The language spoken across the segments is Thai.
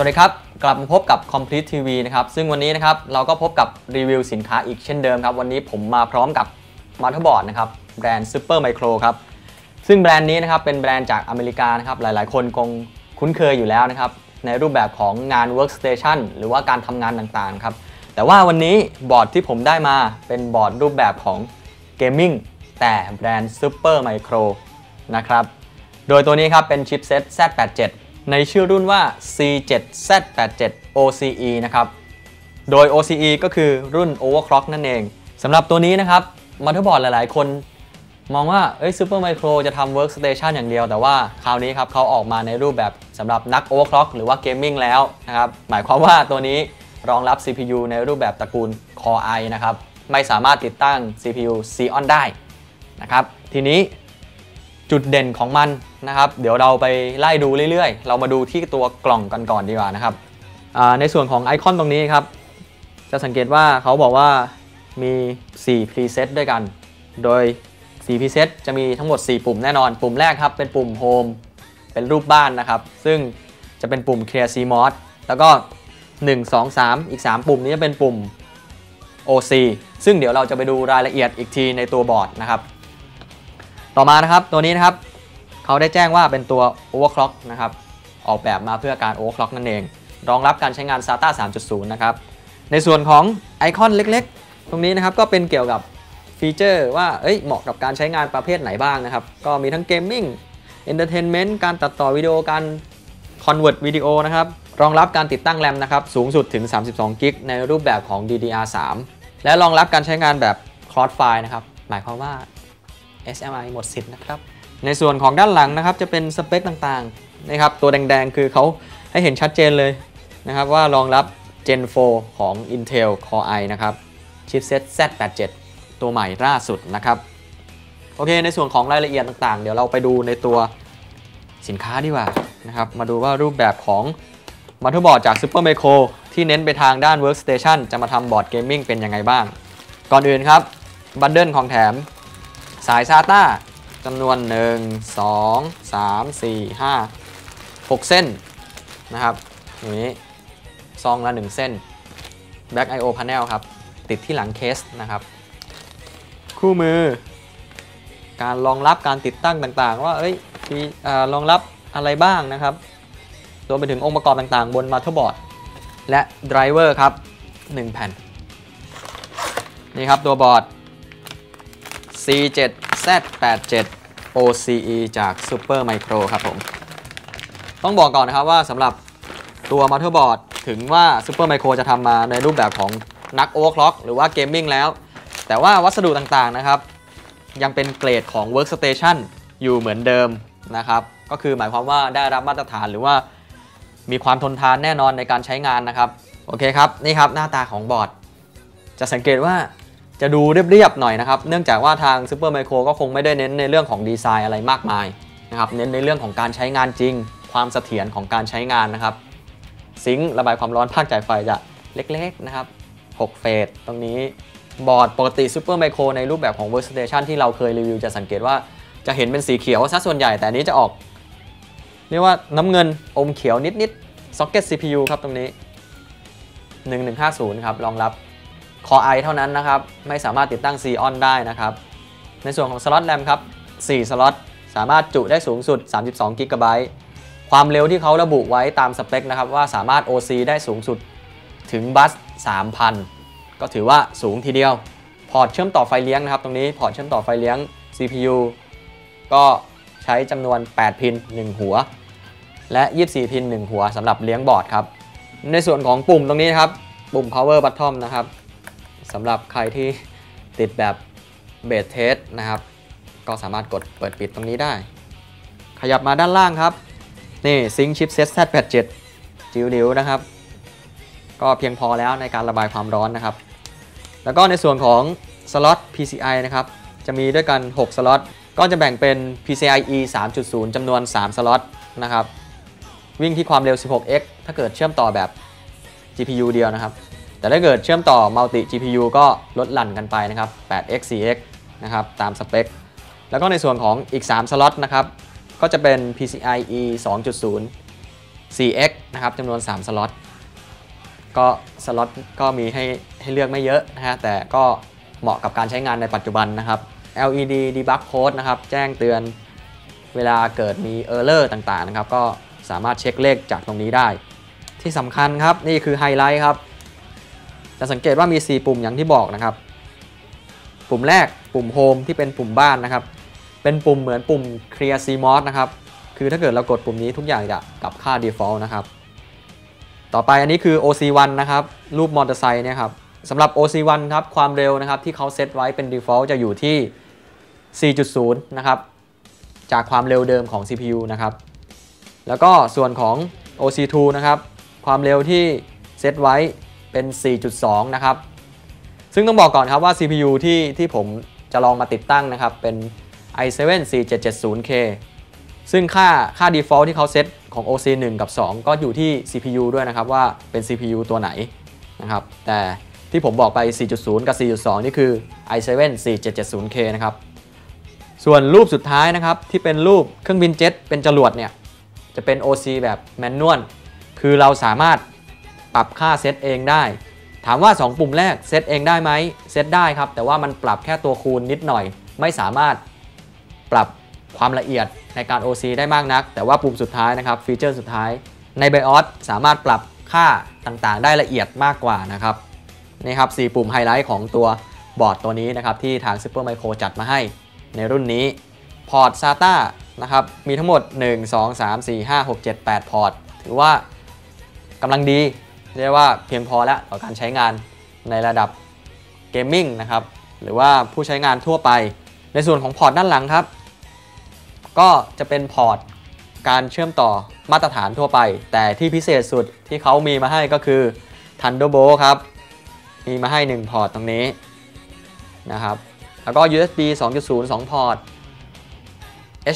สวัสดีครับ กลับมาพบกับ Complete TV นะครับ ซึ่งวันนี้นะครับเราก็พบกับรีวิวสินค้าอีกเช่นเดิมครับ วันนี้ผมมาพร้อมกับมา t ท r b o a r d นะครับแบรนด์ Super Micro ครับ ซึ่งแบรนด์นี้นะครับเป็นแบรนด์จากอเมริกานะครับหลายๆ คนคงคุ้นเคยอยู่แล้วนะครับ ในรูปแบบของงาน Workstation หรือว่าการทำงานต่างๆครับ แต่ว่าวันนี้บอร์ดที่ผมได้มาเป็นบอร์ดรูปแบบของ Gaming แต่แบรนด์ Super Micro นะครับ โดยตัวนี้ครับเป็นชิปเซ็ต Z87 ในชื่อรุ่นว่า C7Z87 OCE นะครับ โดย OCE ก็คือรุ่น Overclock นั่นเองสำหรับตัวนี้นะครับมั t เ e r b o a r d หลาย ๆ คนมองว่าเอ้ย Super Micro จะทำ Workstation อย่างเดียว แต่ว่าคราวนี้ครับเขาออกมาในรูปแบบสำหรับนัก Overclock หรือว่า Gaming แล้วนะครับ หมายความว่าตัวนี้รองรับ CPU ในรูปแบบตระกูล Core i นะครับ ไม่สามารถติดตั้ง CPU Xeon ได้นะครับ ทีนี้ จุดเด่นของมันนะครับ เดี๋ยวเราไปไล่ดูเรื่อยๆ เรามาดูที่ตัวกล่องกันก่อนดีกว่านะครับในส่วนของไอคอนตรงนี้ครับ จะสังเกตว่าเขาบอกว่ามี 4 preset ด้วยกัน โดย 4 preset จะมีทั้งหมด 4 ปุ่มแน่นอน ปุ่มแรกครับ เป็นปุ่ม Home เป็นรูปบ้านนะครับ ซึ่งจะเป็นปุ่ม Clear CMOS แล้วก็ 1 2 3 อีก 3 ปุ่มนี้จะเป็นปุ่ม OC ซึ่งเดี๋ยวเราจะไปดูรายละเอียดอีกทีในตัวบอร์ดนะครับ ต่อมานะครับตัวนี้นะครับเขาได้แจ้งว่าเป็นตัว overclock นะครับออกแบบมาเพื่อการ overclock นั่นเอง รองรับการใช้งาน SATA 3.0 นะครับ ในส่วนของไอคอนเล็กๆ ตรงนี้นะครับก็เป็นเกี่ยวกับฟีเจอร์ว่าเอ้ยเหมาะกับการใช้งานประเภทไหนบ้างนะครับ ก็มีทั้งเกมมิ่งเอนเตอร์เทนเมนต์การตัดต่อวิดีโอการคอนเวิร์ตวิดีโอนะครับรองรับการติดตั้งแรมนะครับสูงสุดถึง 32 กิกในรูปแบบของ DDR3 และรองรับการใช้งานแบบ cross file นะครับหมายความว่า SMI หมดสิทธิ์นะครับ ในส่วนของด้านหลังนะครับจะเป็นสเปคต่างๆนะครับตัวแดงๆ คือเขาให้เห็นชัดเจนเลยนะครับว่ารองรับ Gen 4 ของ Intel Core i นะครับ Chipset Z87 ตัวใหม่ล่าสุดนะครับ โอเค ในส่วนของรายละเอียดต่างๆ เดี๋ยวเราไปดูในตัวสินค้าดีกว่านะครับ มาดูว่ารูปแบบของมั t เ e r b o a r d จาก Super Micro ที่เน้นไปทางด้าน Workstation จะมาทำบอร์ดเกมมิ่งเป็นยังไงบ้าง ก่อนอื่นครับ บันเดิลของแถม สาย SATA จำนวน 1 2 3 4 5 6 เส้นนะครับอย่างนี้ซองละ 1 เส้น Back I/O Panel ครับ ติดที่หลังเคสนะครับ คู่มือ การรองรับการติดตั้งต่างๆ ว่าเอ้ยมีรองรับอะไรบ้างนะครับรวมไปถึงองค์ประกอบต่างๆ บนมา t ท e r b o a r d และไดรเวอร์ครับ 1 แผ่น นี่ครับตัวบอร์ด C7Z87 OCE จาก Super Micro ครับผม ต้องบอกก่อนนะครับว่าสำหรับตัว Motherboard ถึงว่า Super Micro จะทำมาในรูปแบบของนัก Overclock หรือว่า Gaming แล้ว แต่ว่าวัสดุต่างๆนะครับ ยังเป็นเกรดของ Workstation อยู่เหมือนเดิมนะครับ ก็คือหมายความว่าได้รับมาตรฐานหรือว่ามีความทนทานแน่นอนในการใช้งานนะครับ โอเคครับ นี่ครับหน้าตาของบอร์ด จะสังเกตว่า จะดูเรียบๆหน่อยนะครับ เนื่องจากว่าทาง Super Micro ก็คงไม่ได้เน้นในเรื่องของดีไซน์อะไรมากมายนะครับเน้นในเรื่องของการใช้งานจริง ความเสถียรของการใช้งานนะครับ ซิงค์ระบายความร้อนภาคจ่ายไฟจะเล็กๆนะครับ 6 เฟสตรงนี้บอร์ดปกติ Super Micro ในรูปแบบของ Workstation ที่เราเคยรีวิวจะสังเกตว่าจะเห็นเป็นสีเขียวซะส่วนใหญ่แต่นี้จะออก เรียกว่าน้ำเงินอมเขียวนิดๆ Socket CPU ครับตรงนี้ 1150 ครับรองรับ Core i เท่านั้นนะครับ ไม่สามารถติดตั้ง Xeon ได้นะครับ ในส่วนของสล็อตแรมครับ 4 สล็อตสามารถจุได้สูงสุด 32 g b ความเร็วที่เขาระบุไว้ตามสเปคนะครับว่าสามารถ OC ได้สูงสุดถึงบัส 3,000 ก็ถือว่าสูงทีเดียว พอร์ตเชื่อมต่อไฟเลี้ยงนะครับ ตรงนี้พอร์ตเชื่อมต่อไฟเลี้ยง CPU ก็ใช้จำนวน 8 พิน 1 หัว และ 24 พิน 1 หัวสำหรับเลี้ยงบอร์ดครับ ในส่วนของปุ่มตรงนี้ครับ ปุ่ม power button นะครับ สำหรับใครที่ติดแบบเบสเทสนะครับ ก็สามารถกดเปิดปิดตรงนี้ได้ ขยับมาด้านล่างครับ นี่ซิงชิปเซ็ต Z87 จิ๋วดิวนะครับ ก็เพียงพอแล้วในการระบายความร้อนนะครับ แล้วก็ในส่วนของสล็อต PCI นะครับ จะมีด้วยกัน 6 สล็อต ก็จะแบ่งเป็น PCIe 3.0 จำนวน 3 สล็อตนะครับ วิ่งที่ความเร็ว 16x ถ้าเกิดเชื่อมต่อแบบ GPU เดียวนะครับ แต่ถ้าเกิดเชื่อมต่อ Multi GPU ก็ลดหลั่นกันไปนะครับ 8x 4x นะครับตามสเปค แล้วก็ในส่วนของอีก 3 สล็อตนะครับ ก็จะเป็น PCIe 2.0 4x นะครับจำนวน 3 สล็อต ก็สล็อตก็มีให้ให้เลือกไม่เยอะนะฮะ แต่ก็เหมาะกับการใช้งานในปัจจุบันนะครับ LED debug code นะครับ แจ้งเตือนเวลาเกิดมี error ต่างๆ นะครับ ก็สามารถเช็คเลขจากตรงนี้ได้ ที่สำคัญครับ นี่คือไฮไลท์ครับ จะสังเกตว่ามี 4 ปุ่มอย่างที่บอกนะครับ ปุ่มแรกปุ่ม Home ที่เป็นปุ่มบ้านนะครับ เป็นปุ่มเหมือนปุ่ม Clear CMOS นะครับ คือถ้าเกิดเรากดปุ่มนี้ทุกอย่างจะกลับค่า default นะครับ ต่อไปอันนี้คือ OC1 นะครับ รูปมอเตอร์ไซค์เนี่ยครับสำหรับ OC1 ครับ ความเร็วนะครับที่เขาเซตไว้เป็น default จะอยู่ที่ 4.0 นะครับ จากความเร็วเดิมของ CPU นะครับ แล้วก็ส่วนของ OC2 นะครับ ความเร็วที่เซตไว้ เป็น 4.2 นะครับ ซึ่งต้องบอกก่อนครับว่า CPU ที่ที่ผมจะลองมาติดตั้งนะครับ เป็น i7 4770K ซึ่งค่าค่า default ที่เขาเซตของ OC 1 กับ 2 ก็อยู่ที่ CPU ด้วยนะครับว่าเป็น CPU ตัวไหนนะครับ แต่ที่ผมบอกไป 4.0 กับ 4.2 นี่คือ i7 4770K นะครับ ส่วนรูปสุดท้ายนะครับ ที่เป็นรูปเครื่องบินเจ็ตเป็นจรวดเนี่ย จะเป็น OC แบบแมนนวล คือเราสามารถ ปรับค่าเซตเองได้ ถามว่า 2 ปุ่มแรกเซตเองได้ไหมเซตได้ครับ แต่ว่ามันปรับแค่ตัวคูณนิดหน่อย ไม่สามารถปรับความละเอียดในการ OC ได้มากนัก แต่ว่าปุ่มสุดท้ายนะครับฟีเจอร์สุดท้ายใน BIOS สามารถปรับค่าต่างๆ ได้ละเอียดมากกว่านะครับนี่ครับ 4 ปุ่มไฮไลท์ของตัวบอร์ดตัวนี้นะครับที่ทาง Super Micro จัดมาให้ในรุ่นนี้พอร์ต SATA นะครับมีทั้งหมด 1 2 3 4 5 6 7 8 พอร์ต ถือว่ากำลังดี เรียกว่าเพียงพอแล้วต่อการใช้งานในระดับเกมมิ่งนะครับหรือว่าผู้ใช้งานทั่วไป ในส่วนของพอร์ตด้านหลังครับ ก็จะเป็นพอร์ตการเชื่อมต่อมาตรฐานทั่วไป แต่ที่พิเศษสุดที่เขามีมาให้ก็คือ Thunderbolt ครับ มีมาให้ 1 พอร์ตตรงนี้นะครับ แล้วก็ USB 2.0 2 พอร์ต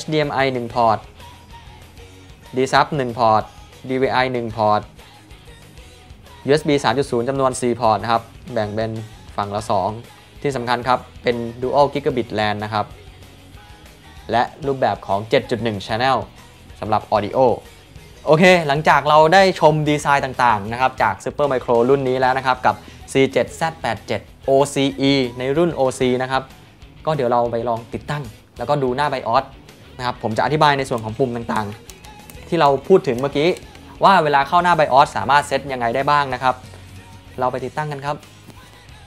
HDMI 1 พอร์ต D-Sub 1 พอร์ต DVI 1 พอร์ต USB 3.0 จำนวน 4 พอร์ตนะครับ แบ่งเป็นฝั่งละ 2 ที่สำคัญครับ เป็น Dual Gigabit LAN นะครับ และรูปแบบของ 7.1 Channel สำหรับ Audio โอเค หลังจากเราได้ชมดีไซน์ต่างๆ นะครับ จาก Super Micro รุ่นนี้แล้วนะครับ กับ C7Z87 OCE ในรุ่น OC นะครับ ก็เดี๋ยวเราไปลองติดตั้ง แล้วก็ดูหน้า BIOS นะครับ ผมจะอธิบายในส่วนของปุ่มต่างๆ ที่เราพูดถึงเมื่อกี้ ว่าเวลาเข้าหน้า BIOS สามารถเซตยังไงได้บ้างนะครับ เราไปติดตั้งกันครับ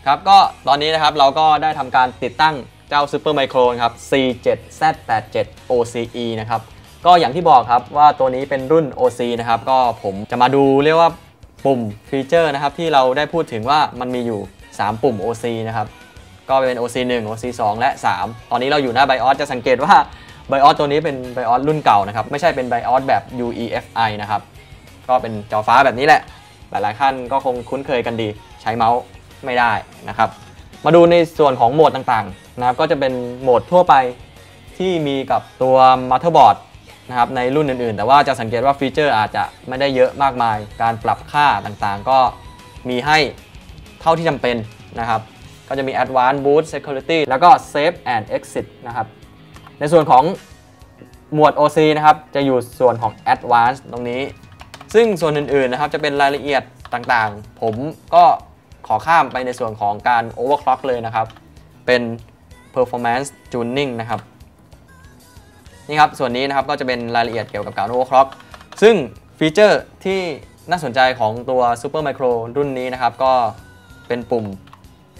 ครับก็ตอนนี้นะครับเราก็ได้ทำการติดตั้งเจ้า Super Micro นะครับ C7Z87 OCE นะครับ ก็อย่างที่บอกครับว่าตัวนี้เป็นรุ่น OC นะครับ ก็ผมจะมาดูเรียกว่าปุ่มฟีเจอร์นะครับที่เราได้พูดถึงว่ามันมีอยู่ 3 ปุ่ม OC นะครับ ก็เป็น OC 1 OC 2 และ 3 ตอนนี้เราอยู่หน้า BIOS จะสังเกตว่า BIOS ตัวนี้เป็น BIOS รุ่นเก่านะครับ ไม่ใช่เป็น BIOS แบบ UEFI นะครับ ก็เป็นจอฟ้าแบบนี้แหละ หลายๆท่านก็คงคุ้นเคยกันดีใช้เมาส์ไม่ได้นะครับ มาดูในส่วนของโหมดต่างๆนะครับก็จะเป็นโหมดทั่วไปที่มีกับตัว motherboard นะครับในรุ่นอื่นๆ แต่ว่าจะสังเกตว่าฟีเจอร์อาจจะไม่ได้เยอะมากมาย การปรับค่าต่างๆ ก็มีให้เท่าที่จำเป็นนะครับ ก็จะมี Advanced Boot Security แล้วก็ Save and Exit นะครับ ในส่วนของหมวด OC นะครับ จะอยู่ส่วนของ Advanced ตรงนี้ ซึ่งส่วนอื่นๆนะครับจะเป็นรายละเอียดต่างๆ ผมก็ขอข้ามไปในส่วนของการ overclock เลยนะครับ เป็น performance tuning นะครับ นี่ครับ ส่วนนี้นะครับก็จะเป็นรายละเอียดเกี่ยวกับการ overclock ซึ่งฟีเจอร์ที่น่าสนใจของตัว Super Micro รุ่นนี้นะครับ ก็เป็นปุ่ม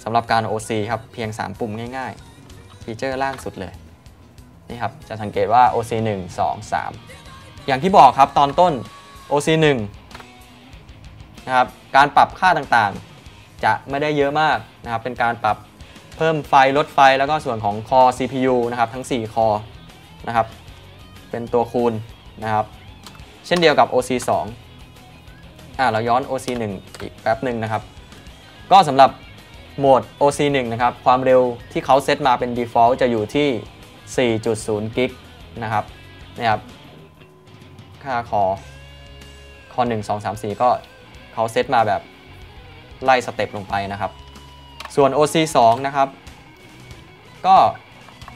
สำหรับการ OC ครับ เพียง 3 ปุ่มง่ายๆ ฟีเจอร์ล่างสุดเลย นี่ครับ จะสังเกตว่า OC 1 2 3 อย่างที่บอกครับตอนต้น OC 1 นะครับการปรับค่าต่างๆ จะไม่ได้เยอะมากนะครับเป็นการปรับเพิ่มไฟลดไฟแล้วก็ส่วนของ Core CPU นะครับทั้ง 4 คอนะครับเป็นตัวคูณนะครับเช่นเดียวกับ OC 2 อ่าเราย้อน OC 1 อีกแป๊บหนึ่งนะครับ ก็สำหรับโหมด OC 1 นะครับ ความเร็วที่เขาเซตมาเป็น default จะอยู่ที่ 4.0 กิกนะครับนี่ครับ ค่าคอ คอ1 2 3 4 ก็เขาเซตมาแบบไล่สเต็ปลงไปนะครับ ส่วน OC 2นะครับ ก็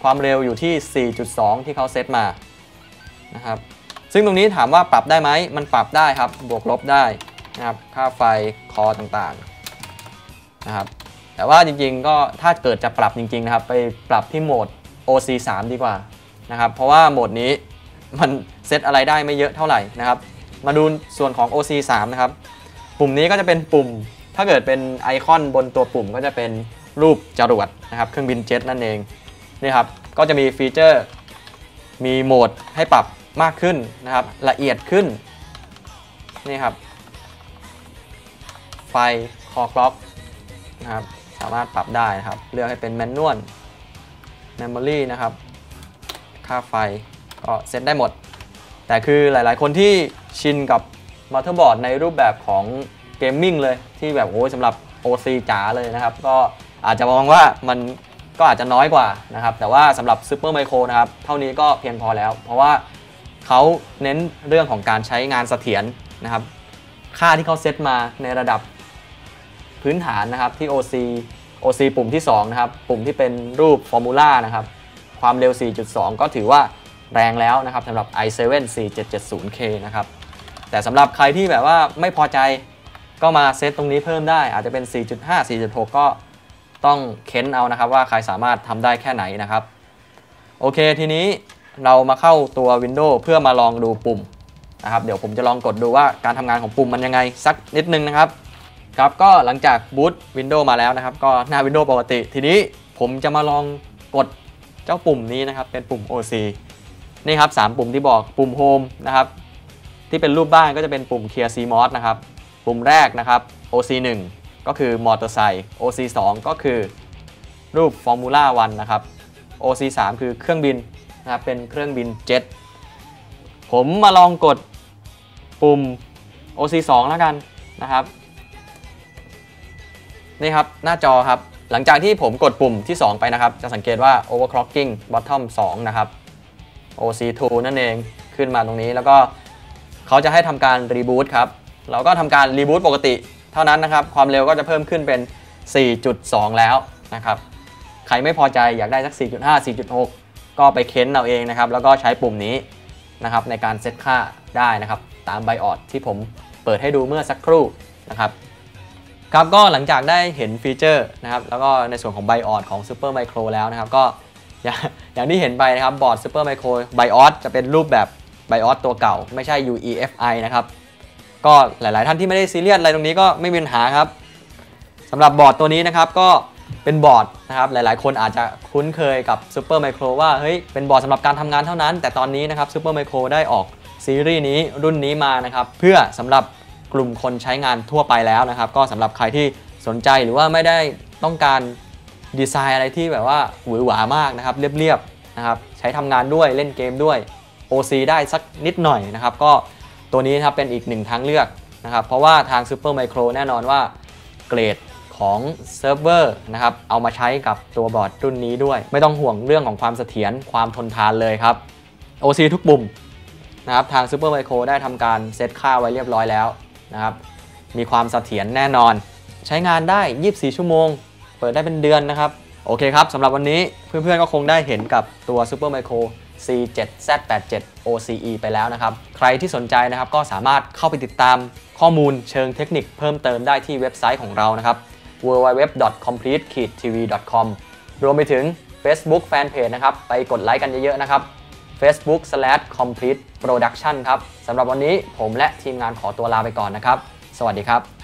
ความเร็วอยู่ที่ 4.2 ที่เขาเซตมานะครับ ซึ่งตรงนี้ถามว่าปรับได้ไหม มันปรับได้ครับ บวกลบได้นะครับ ค่าไฟคอต่างๆนะครับ แต่ว่าจริงๆก็ถ้าเกิดจะปรับจริงๆนะครับ ไปปรับที่โหมด OC 3ดีกว่านะครับ เพราะว่าโหมดนี้มันเซตอะไรได้ไม่เยอะเท่าไหร่นะครับ มาดูส่วนของ OC 3 นะครับ ปุ่มนี้ก็จะเป็นปุ่ม ถ้าเกิดเป็นไอคอนบนตัวปุ่มก็จะเป็นรูปจรวดนะครับ เครื่องบินเจ็ตนั่นเองนี่ครับ ก็จะมีฟีเจอร์ มีโหมดให้ปรับมากขึ้นนะครับ ละเอียดขึ้น นี่ครับ ไฟคอคล็อกนะครับ สามารถปรับได้นะครับ เลือกให้เป็นแมนนวลเมมโมรีนะครับ ค่าไฟก็เซตได้หมด แต่คือหลาย ๆ คนที่ ชินกับมัลเติบอร์ดในรูปแบบของเกมมิ่งเลยที่แบบโอ้ยสำหรับ OC จ๋าเลยนะครับ ก็อาจจะมองว่ามันก็อาจจะน้อยกว่านะครับ แต่ว่าสำหรับ Super Micro นะครับ เท่านี้ก็เพียงพอแล้ว เพราะว่าเขาเน้นเรื่องของการใช้งานเสถียรนะครับ ค่าที่เขาเซตมาในระดับพื้นฐานนะครับที่ OC OC ปุ่มที่ 2 นะครับ ปุ่มที่เป็นรูปฟอร์มูล่านะครับ ความเร็ว 4.2 ก็ถือว่าแรงแล้วนะครับสำหรับ i7 4770K นะครับ แต่สำหรับใครที่แบบว่าไม่พอใจก็มาเซตตรงนี้เพิ่มได้อาจจะเป็น 4.5 4.6 ก็ต้องเค้นเอานะครับว่าใครสามารถทำได้แค่ไหนนะครับ โอเคทีนี้เรามาเข้าตัว Windows เพื่อมาลองดูปุ่มนะครับเดี๋ยวผมจะลองกดดูว่าการทำงานของปุ่มมันยังไงสักนิดนึงนะครับครับก็หลังจากบูต Windows มาแล้วนะครับ ก็หน้า Windows ปกติ ทีนี้ผมจะมาลองกดเจ้าปุ่มนี้นะครับ เป็นปุ่ม OC นี่ครับ 3 ปุ่มที่บอกปุ่ม Home นะครับ ที่เป็นรูปบ้านก็จะเป็นปุ่ม Clear CMOS นะครับ ปุ่มแรกนะครับ OC 1 ก็คือมอเตอร์ไซค์ OC 2 ก็คือรูป Formula 1นะครับ OC 3 คือเครื่องบินนะครับ เป็นเครื่องบินเจ็ต ผมมาลองกดปุ่ม OC 2 แล้วกันนะครับ นี่ครับหน้าจอครับ หลังจากที่ผมกดปุ่มที่ 2 ไปนะครับ จะสังเกตว่า overclocking bottom 2 นะครับ OC2 นั่นเองขึ้นมาตรงนี้แล้วก็ เขาจะให้ทำการรีบูตครับ เราก็ทำการรีบูตปกติเท่านั้นนะครับ ความเร็วก็จะเพิ่มขึ้นเป็น 4.2 แล้วนะครับ ใครไม่พอใจอยากได้สัก 4.5 4.6 ก็ไปเค้นเอาเองนะครับ แล้วก็ใช้ปุ่มนี้นะครับในการเซตค่าได้นะครับ ตามไบออดที่ผมเปิดให้ดูเมื่อสักครู่นะครับครับก็หลังจากได้เห็นฟีเจอร์นะครับ แล้วก็ในส่วนของไบออดของ Super Micro แล้วนะครับ ก็อย่างอย่างที่เห็นไปนะครับบอร์ด Super Micro BIOS จะเป็นรูปแบบ BIOS ตัวเก่า ไม่ใช่ UEFI นะครับ ก็หลาย ๆ ท่านที่ไม่ได้ซีเรียสอะไรตรงนี้ก็ไม่มีปัญหาครับสำหรับบอร์ดตัวนี้นะครับก็เป็นบอร์ดนะครับหลาย ๆ คนอาจจะคุ้นเคยกับ Super Micro ว่าเฮ้ยเป็นบอร์ดสำหรับการทำงานเท่านั้น แต่ตอนนี้นะครับ Super Micro ได้ออกซีรีส์นี้รุ่นนี้มานะครับเพื่อสำหรับกลุ่มคนใช้งานทั่วไปแล้วนะครับ ก็สำหรับใครที่สนใจหรือว่าไม่ได้ต้องการดีไซน์อะไรที่แบบว่าหวือหวามากนะครับเรียบๆนะครับใช้ทำงานด้วยเล่นเกมด้วย OC ได้สักนิดหน่อยนะครับ ก็ตัวนี้นะครับเป็นอีกหนึ่งทางเลือกนะครับ เพราะว่าทาง Super Micro แน่นอนว่าเกรดของเซิร์ฟเวอร์นะครับเอามาใช้กับตัวบอร์ดรุ่นนี้ด้วย ไม่ต้องห่วงเรื่องของความเสถียรความทนทานเลยครับ OC ทุกปุ่มนะครับทาง Super Micro ได้ทำการเซตค่าไว้เรียบร้อยแล้วนะครับมีความเสถียรแน่นอน ใช้งานได้ 24 ชั่วโมง เปิดได้เป็นเดือนนะครับ โอเคครับสำหรับวันนี้เพื่อนๆก็คงได้เห็นกับตัว Super Micro C7Z87 OCE ไปแล้วนะครับ ใครที่สนใจนะครับก็สามารถเข้าไปติดตามข้อมูลเชิงเทคนิคเพิ่มเติมได้ที่เว็บไซต์ของเรานะครับ www.complete-tv.com รวมไปถึง Facebook Fanpage นะครับ ไปกดไลค์กันเยอะๆนะครับ facebook/complete production ครับสำหรับวันนี้ผมและทีมงานขอตัวลาไปก่อนนะครับ สวัสดีครับ